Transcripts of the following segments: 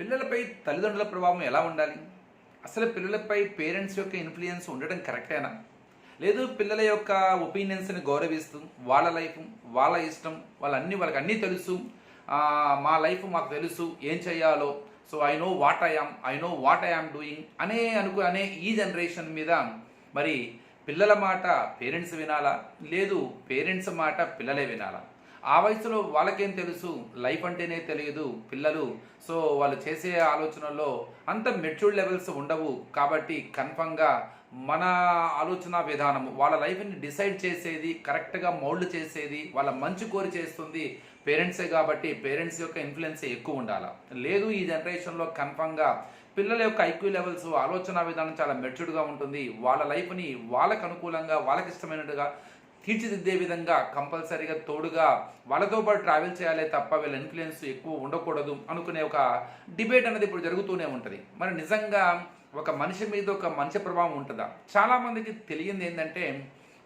పిల్లలపై తల్లిదండ్రుల ప్రభావం ఎలా ఉండాలి? అసలు పిల్లలపై పేరెంట్స్ యొక్క ఇన్ఫ్లుయెన్స్ ఉండడం కరెక్టేనా? లేదు పిల్లల యొక్క ఒపీనియన్స్ని గౌరవిస్తూ వాళ్ళ లైఫ్ వాళ్ళ ఇష్టం వాళ్ళన్నీ వాళ్ళకి అన్నీ తెలుసు మా లైఫ్ మాకు తెలుసు ఏం చేయాలో so I know what I am I know what I am doing అనే అనుకు అనే ఈ జనరేషన్ మీద మరి పిల్లల మాట పేరెంట్స్ వినాలా? లేదు పేరెంట్స్ మాట పిల్లలే వినాలా? ఆ వయసులో వాళ్ళకేం తెలుసు? లైఫ్ అంటేనే తెలియదు పిల్లలు. సో వాళ్ళు చేసే ఆలోచనల్లో అంత మెచ్యూర్డ్ లెవెల్స్ ఉండవు. కాబట్టి కన్ఫర్మ్గా మన ఆలోచన విధానం వాళ్ళ లైఫ్ని డిసైడ్ చేసేది కరెక్ట్గా మౌల్డ్ చేసేది వాళ్ళ మంచి కోరి చేస్తుంది పేరెంట్సే కాబట్టి పేరెంట్స్ యొక్క ఇన్ఫ్లుయెన్స్ ఎక్కువ ఉండాలి. లేదు ఈ జనరేషన్లో కన్ఫర్మ్గా పిల్లల యొక్క ఐక్యూ లెవెల్స్ ఆలోచన విధానం చాలా మెచ్యూర్డ్గా ఉంటుంది. వాళ్ళ లైఫ్ని వాళ్ళకు అనుకూలంగా వాళ్ళకి ఇష్టమైనట్టుగా తీర్చిదిద్దే విధంగా కంపల్సరీగా తోడుగా వాళ్ళతో పాటు ట్రావెల్ చేయాలి తప్ప వీళ్ళ ఇన్ఫ్లుయెన్స్ ఎక్కువ ఉండకూడదు అనుకునే ఒక డిబేట్ అనేది ఇప్పుడు జరుగుతూనే ఉంటుంది. మరి నిజంగా ఒక మనిషి మీద ఒక మనిషి ప్రభావం ఉంటుందా? చాలామందికి తెలియంది ఏంటంటే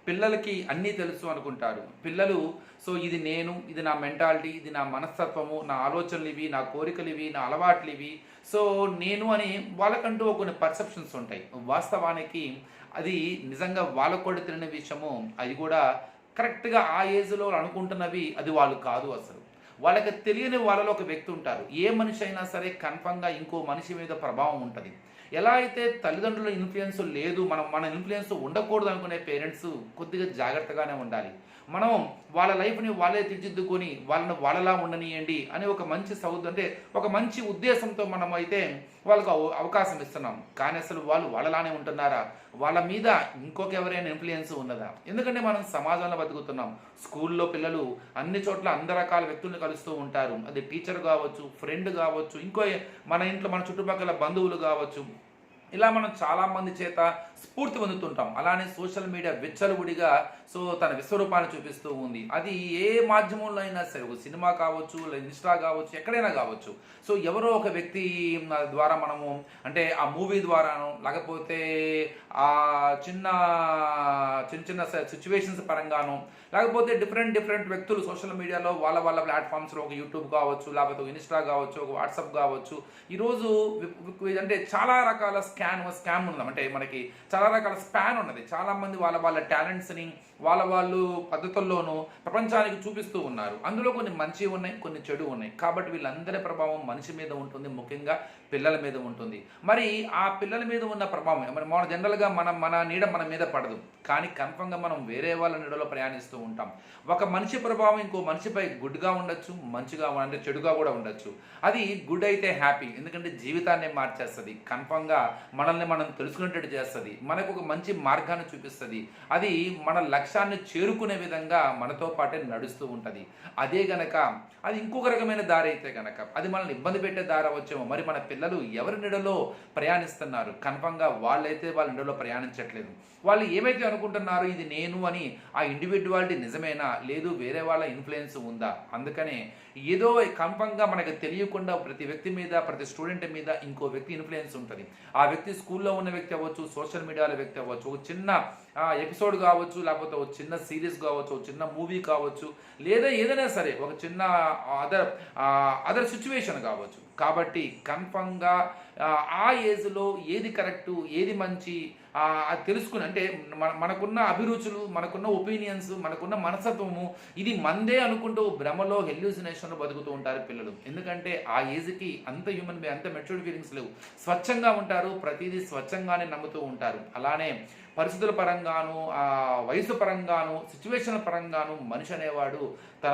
పిల్లలకి అన్నీ తెలుసు అనుకుంటారు. పిల్లలు సో ఇది నేను ఇది నా మెంటాలిటీ ఇది నా మనస్తత్వము నా ఆలోచనలు ఇవి నా కోరికలు ఇవి నా అలవాట్లు ఇవి సో నేను అని వాళ్ళకంటూ కొన్ని పర్సెప్షన్స్ ఉంటాయి. వాస్తవానికి అది నిజంగా వాళ్ళకు కూడా తెలియని విషయము. అది కూడా కరెక్ట్గా ఆ ఏజ్లో అనుకుంటున్నవి అది వాళ్ళు కాదు అసలు. వాళ్ళకి తెలియని వాళ్ళలో ఒక వ్యక్తి ఉంటారు. ఏ మనిషి అయినా సరే కన్ఫర్మ్గా ఇంకో మనిషి మీద ప్రభావం ఉంటుంది. ఎలా అయితే తల్లిదండ్రుల ఇన్ఫ్లుయెన్స్ లేదు మనం మన ఇన్ఫ్లుయెన్స్ ఉండకూడదు అనుకునే పేరెంట్స్ కొద్దిగా జాగ్రత్తగానే ఉండాలి. మనం వాళ్ళ లైఫ్ని వాళ్ళే తీర్చిద్దుకొని వాళ్ళని వాళ్ళలా ఉండనియండి అని ఒక మంచి సౌద్ అంటే ఒక మంచి ఉద్దేశంతో మనం అయితే వాళ్ళకు అవ- అవకాశం ఇస్తున్నాం. కానీ అసలు వాళ్ళు వాళ్ళలానే ఉంటున్నారా? వాళ్ళ మీద ఇంకొక ఎవరైనా ఇన్ఫ్లుయెన్స్ ఉన్నదా? ఎందుకంటే మనం సమాజంలో బతుకుతున్నాం. స్కూల్లో పిల్లలు అన్ని చోట్ల అన్ని రకాల వ్యక్తుల్ని కలుస్తూ ఉంటారు. అది టీచర్ కావచ్చు ఫ్రెండ్ కావచ్చు ఇంకో మన ఇంట్లో మన చుట్టుపక్కల బంధువులు కావచ్చు. ఇలా మనం చాలామంది చేత స్ఫూర్తి పొందుతుంటాం. అలానే సోషల్ మీడియా విచ్చలవిడిగా సో తన విశ్వరూపాన్ని చూపిస్తూ ఉంది. అది ఏ మాధ్యమంలో అయినా సరే ఒక సినిమా కావచ్చు లేదా ఇన్స్టా కావచ్చు ఎక్కడైనా కావచ్చు. సో ఎవరో ఒక వ్యక్తి ద్వారా మనము అంటే ఆ మూవీ ద్వారాను లేకపోతే ఆ చిన్న చిన్న చిన్న సిచ్యువేషన్స్ పరంగాను లేకపోతే డిఫరెంట్ డిఫరెంట్ వ్యక్తులు సోషల్ మీడియాలో వాళ్ళ వాళ్ళ ప్లాట్ఫామ్స్లో ఒక యూట్యూబ్ కావచ్చు లేకపోతే ఒక ఇన్స్టా కావచ్చు ఒక వాట్సాప్ కావచ్చు. ఈరోజు అంటే చాలా రకాల స్కాన్ స్కామ్ ఉందాం అంటే మనకి చాలా రకాల స్పాన్ ఉన్నది. చాలా మంది వాళ్ళ వాళ్ళ టాలెంట్స్ని వాళ్ళ వాళ్ళు పద్ధతుల్లోనూ ప్రపంచానికి చూపిస్తూ ఉన్నారు. అందులో కొన్ని మంచి ఉన్నాయి కొన్ని చెడు ఉన్నాయి. కాబట్టి వీళ్ళందరి ప్రభావం మనిషి మీద ఉంటుంది ముఖ్యంగా పిల్లల మీద ఉంటుంది. మరి ఆ పిల్లల మీద ఉన్న ప్రభావం మరి మన జనరల్గా మనం మన నీడ మన మీద పడదు. కానీ కన్ఫర్మ్గా మనం వేరే వాళ్ళ నీడలో ప్రయాణిస్తూ ఉంటాం. ఒక మనిషి ప్రభావం ఇంకో మనిషిపై గుడ్గా ఉండొచ్చు మంచిగా అంటే చెడుగా కూడా ఉండొచ్చు. అది గుడ్ అయితే హ్యాపీ ఎందుకంటే జీవితాన్ని మార్చేస్తుంది. కన్ఫర్మ్గా మనల్ని మనం తెలుసుకునేటట్టు చేస్తుంది. మనకు ఒక మంచి మార్గాన్ని చూపిస్తుంది. అది మన లక్ష్యాన్ని చేరుకునే విధంగా మనతో పాటే నడుస్తూ ఉంటుంది. అదే గనక అది ఇంకొక రకమైన దారి అయితే గనక అది మనల్ని ఇబ్బంది పెట్టే దారి వచ్చేమో మరి మన పిల్లలు ఎవరి నీడలో ప్రయాణిస్తున్నారు? కన్ఫర్మ్గా వాళ్ళైతే వాళ్ళ నీడలో ప్రయాణించట్లేదు. వాళ్ళు ఏమైతే అనుకుంటున్నారో ఇది నేను అని ఆ ఇండివిజువాలిటీ నిజమేనా? లేదు వేరే వాళ్ళ ఇన్ఫ్లుయెన్స్ ఉందా? అందుకనే ఏదో కన్ఫర్మ్గా మనకు తెలియకుండా ప్రతి వ్యక్తి మీద ప్రతి స్టూడెంట్ మీద ఇంకో వ్యక్తి ఇన్ఫ్లుయెన్స్ ఉంటుంది. ఆ వ్యక్తి స్కూల్లో ఉన్న వ్యక్తి అవ్వచ్చు సోషల్ మీడియాలో వ్యక్తి అవ్వచ్చు. ఒక చిన్న ఎపిసోడ్ కావచ్చు లేకపోతే ఒక చిన్న సిరీస్ కావచ్చు ఒక చిన్న మూవీ కావచ్చు లేదా ఏదైనా సరే ఒక చిన్న అదర్ అదర్ సిచ్యువేషన్ కావచ్చు. కాబట్టి కన్ఫర్మ్గా ఆ ఏజ్లో ఏది కరెక్టు ఏది మంచి అది తెలుసుకుని అంటే మన మనకున్న అభిరుచులు మనకున్న ఒపీనియన్స్ మనకున్న మనస్తత్వము ఇది మందే అనుకుంటూ భ్రమలో హెల్యూసినేషన్లో బతుకుతూ ఉంటారు పిల్లలు. ఎందుకంటే ఆ ఏజ్కి అంత హ్యూమన్ బీ అంత మెచ్యూర్డ్ ఫీలింగ్స్ లేవు. స్వచ్ఛంగా ఉంటారు ప్రతిదీ స్వచ్ఛంగానే నమ్ముతూ ఉంటారు. అలానే పరిస్థితుల పరంగాను ఆ వయసు పరంగాను సిచ్యువేషన్ పరంగాను మనిషి అనేవాడు తన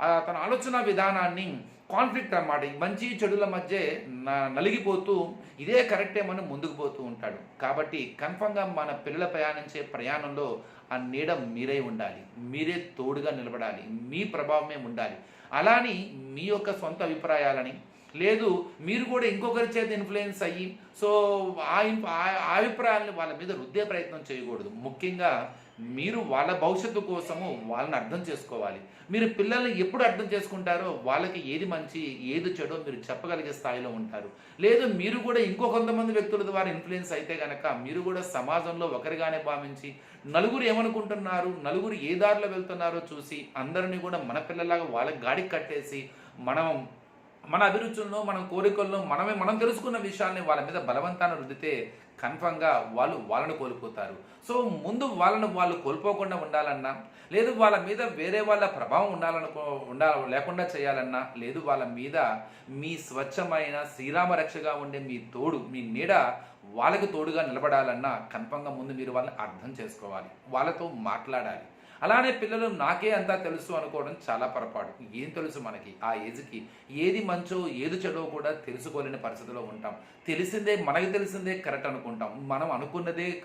తన ఆలోచన విధానాన్ని కాన్ఫ్లిక్ట్ అన్నమాట. మంచి చెడుల మధ్య న- నలిగిపోతూ ఇదే కరెక్టే మనం ముందుకు పోతూ ఉంటాడు. కాబట్టి కన్ఫర్మ్గా మన పిల్లల ప్రయాణించే ప్రయాణంలో ఆ నీడ మీరే ఉండాలి. మీరే తోడుగా నిలబడాలి. మీ ప్రభావమే ఉండాలి. అలాని మీ యొక్క సొంత అభిప్రాయాలని లేదు మీరు కూడా ఇంకొకరి చేత ఇన్ఫ్లుయెన్స్ అయ్యి సో ఆ ఇన్- ఆ- అభిప్రాయాలను వాళ్ళ మీద రుద్దే ప్రయత్నం చేయకూడదు. ముఖ్యంగా మీరు వాళ్ళ భవిష్యత్తు కోసము వాళ్ళని అర్థం చేసుకోవాలి. మీరు పిల్లల్ని ఎప్పుడు అర్థం చేసుకుంటారో వాళ్ళకి ఏది మంచి ఏది చెడో మీరు చెప్పగలిగే స్థాయిలో ఉంటారు. లేదు మీరు కూడా ఇంకో కొంతమంది వ్యక్తుల ద్వారా ఇన్ఫ్లుయెన్స్ అయితే కనుక మీరు కూడా సమాజంలో ఒకరిగానే భావించి నలుగురు ఏమనుకుంటున్నారు నలుగురు ఏ దారిలో వెళ్తున్నారో చూసి అందరినీ కూడా మన పిల్లలాగా వాళ్ళకి గాడికి కట్టేసి మనం మన అభిరుచుల్లో మన కోరికల్లో మనమే మనం తెలుసుకున్న విషయాల్ని వాళ్ళ మీద బలవంతాన్ని రుద్దితే కన్ఫర్మ్గా వాళ్ళు వాళ్ళను కోల్పోతారు. సో ముందు వాళ్ళను వాళ్ళు కోల్పోకుండా ఉండాలన్నా లేదు వాళ్ళ మీద వేరే వాళ్ళ ప్రభావం ఉండాలనుకో ఉండా లేకుండా చేయాలన్నా లేదు వాళ్ళ మీద మీ స్వచ్ఛమైన శ్రీరామ రక్షగా ఉండే మీ తోడు మీ నీడ వాళ్ళకి తోడుగా నిలబడాలన్నా కన్ఫర్మ్గా ముందు మీరు వాళ్ళని అర్థం చేసుకోవాలి. వాళ్ళతో మాట్లాడాలి. అలానే పిల్లలు నాకే అంతా తెలుసు అనుకోవడం చాలా పొరపాటు. ఏం తెలుసు మనకి? ఆ ఏజ్కి ఏది మంచో ఏది చెడో కూడా తెలుసుకోలేని పరిస్థితిలో ఉంటాం. తెలిసిందే మనకి తెలిసిందే కరెక్ట్ అనుకుంటాం. మనం అనుకున్నదే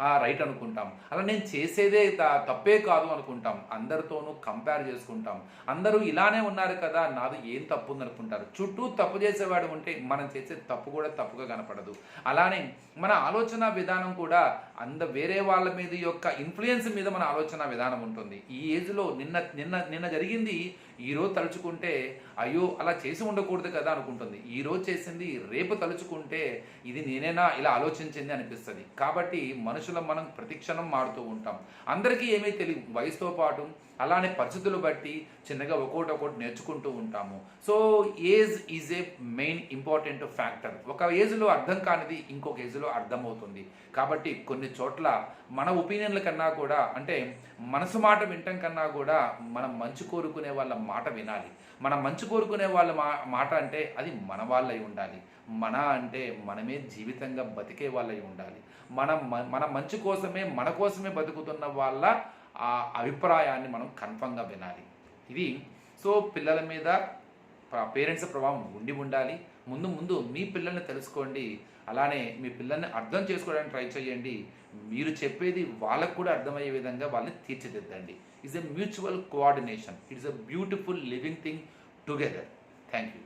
ఆ రైట్ అనుకుంటాం. అలా నేను చేసేదే తప్పే కాదు అనుకుంటాం. అందరితోనూ కంపేర్ చేసుకుంటాం. అందరూ ఇలానే ఉన్నారు కదా నాది ఏం తప్పు ఉంది అనుకుంటారు. చుట్టూ తప్పు చేసేవాడు ఉంటే మనం చేసే తప్పు కూడా తప్పుగా కనపడదు. అలానే మన ఆలోచన విధానం కూడా అంద వేరే వాళ్ళ మీద యొక్క ఇన్ఫ్లుయెన్స్ మీద మన ఆలోచన విధానం ఉంటుంది. ఈ ఏజ్లో నిన్న నిన్న నిన్న జరిగింది ఈరోజు తలుచుకుంటే అయ్యో అలా చేసి ఉండకూడదు కదా అనుకుంటుంది. ఈ రోజు చేసింది రేపు తలుచుకుంటే ఇది నేనేనా ఇలా ఆలోచించింది అనిపిస్తుంది. కాబట్టి మనుషులం మనం ప్రతిక్షణం మారుతూ ఉంటాం. అందరికీ ఏమీ తెలియదు. వయసుతో పాటు అలానే పరిస్థితులు బట్టి చిన్నగా ఒక్కోటి ఒకటి నేర్చుకుంటూ ఉంటాము. So age is a main important factor. ఒక ఏజ్లో అర్థం కానిది ఇంకొక ఏజ్లో అర్థమవుతుంది. కాబట్టి కొన్ని చోట్ల మన ఒపీనియన్ల కన్నా కూడా అంటే మనసు మాట వినటం కన్నా కూడా మనం మంచి కోరుకునే వాళ్ళ మాట వినాలి. మనం మంచి కోరుకునే వాళ్ళ మా మాట అంటే అది మన వాళ్ళై ఉండాలి. మన అంటే మనమే జీవితంగా బతికే వాళ్ళై ఉండాలి. మనం మన మంచి కోసమే మన కోసమే బతుకుతున్న వాళ్ళ ఆ అభిప్రాయాన్ని మనం కన్ఫర్మ్గా వినాలి. ఇది సో పిల్లల మీద పేరెంట్స్ ప్రభావం ఉండి ఉండాలి. ముందు ముందు మీ పిల్లల్ని తెలుసుకోండి. అలానే మీ పిల్లల్ని అర్థం చేసుకోవడానికి ట్రై చేయండి. మీరు చెప్పేది వాళ్ళకు కూడా అర్థమయ్యే విధంగా వాళ్ళని తీర్చిదిద్దండి. It's a mutual coordination it's a beautiful living thing together thank you